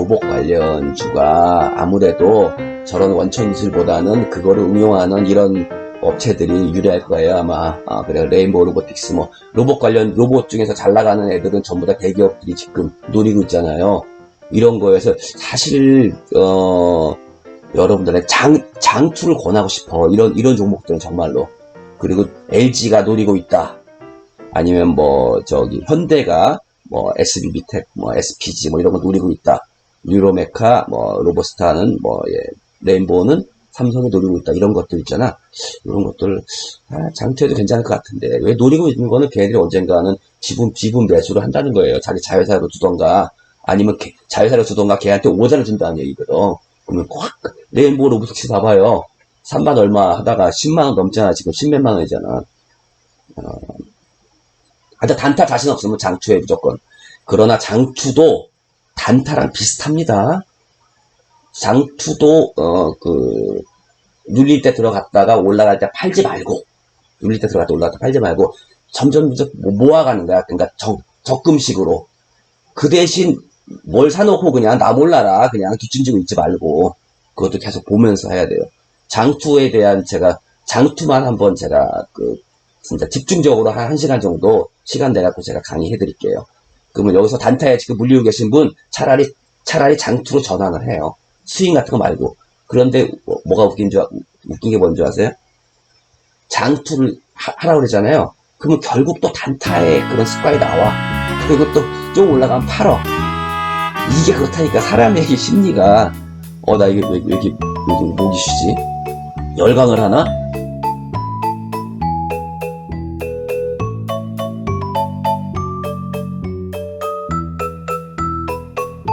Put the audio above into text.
로봇 관련주가 아무래도 저런 원천 기술보다는 그거를 응용하는 이런 업체들이 유리할 거예요 아마. 아 그래요. 레인보우 로보틱스 뭐 로봇 관련 로봇 중에서 잘 나가는 애들은 전부 다 대기업들이 지금 노리고 있잖아요. 이런 거에서 사실 어 여러분들의 장 장투를 권하고 싶어. 이런 이런 종목들은 정말로. 그리고 LG가 노리고 있다. 아니면 뭐 저기 현대가 뭐 SBB텍 뭐 SPG 뭐 이런 거 노리고 있다 유로메카 뭐 로보스타는 뭐 예, 레인보우는 삼성이 노리고 있다. 이런 것들 있잖아. 이런 것들 아, 장투해도 괜찮을 것 같은데. 왜 노리고 있는 거는 걔네들이 언젠가는 지분 지분 매수를 한다는 거예요. 자기 자회사로 두던가 아니면 걔- 자회사로 두던가 걔한테 오자를 준다는 얘기거든. 그러면 확 레인보우 로보틱스 봐봐요. 3만 얼마 하다가 10만 원 넘잖아. 지금 10몇만 원이잖아. 하여튼 단타 자신 없으면 장투해 무조건. 그러나 장투도 단타랑 비슷합니다. 장투도 어 그 눌릴 때 들어갔다가 올라갈 때 팔지 말고 눌릴 때 들어갔다 올라갔다 팔지 말고 점점 모- 모아가는 거야. 그러니까 적, 적금식으로. 그 대신 뭘 사놓고 그냥 나 몰라라 그냥 뒷짐지고 있지 말고 그것도 계속 보면서 해야 돼요. 장투에 대한 제가 장투만 한번 제가 그 진짜 집중적으로 한 1시간 정도 시간 내갖고 제가 강의해 드릴게요. 그러면 여기서 단타에 지금 물리고 계신 분 차라리 차라리 장투로 전환을 해요. 스윙 같은 거 말고. 그런데 뭐- 뭐가 웃긴 줄 아- 웃긴 게 뭔지 아세요? 장투를 하, 라고 그러잖아요. 그러면 결국 또 단타에 그런 습관이 나와. 그리고 또 좀 올라가면 팔어. 이게 그렇다니까 사람의 이 심리가 어 나 이게 왜, 왜 이렇게 왜 이렇게 목이 쉬지? 열강을 하나?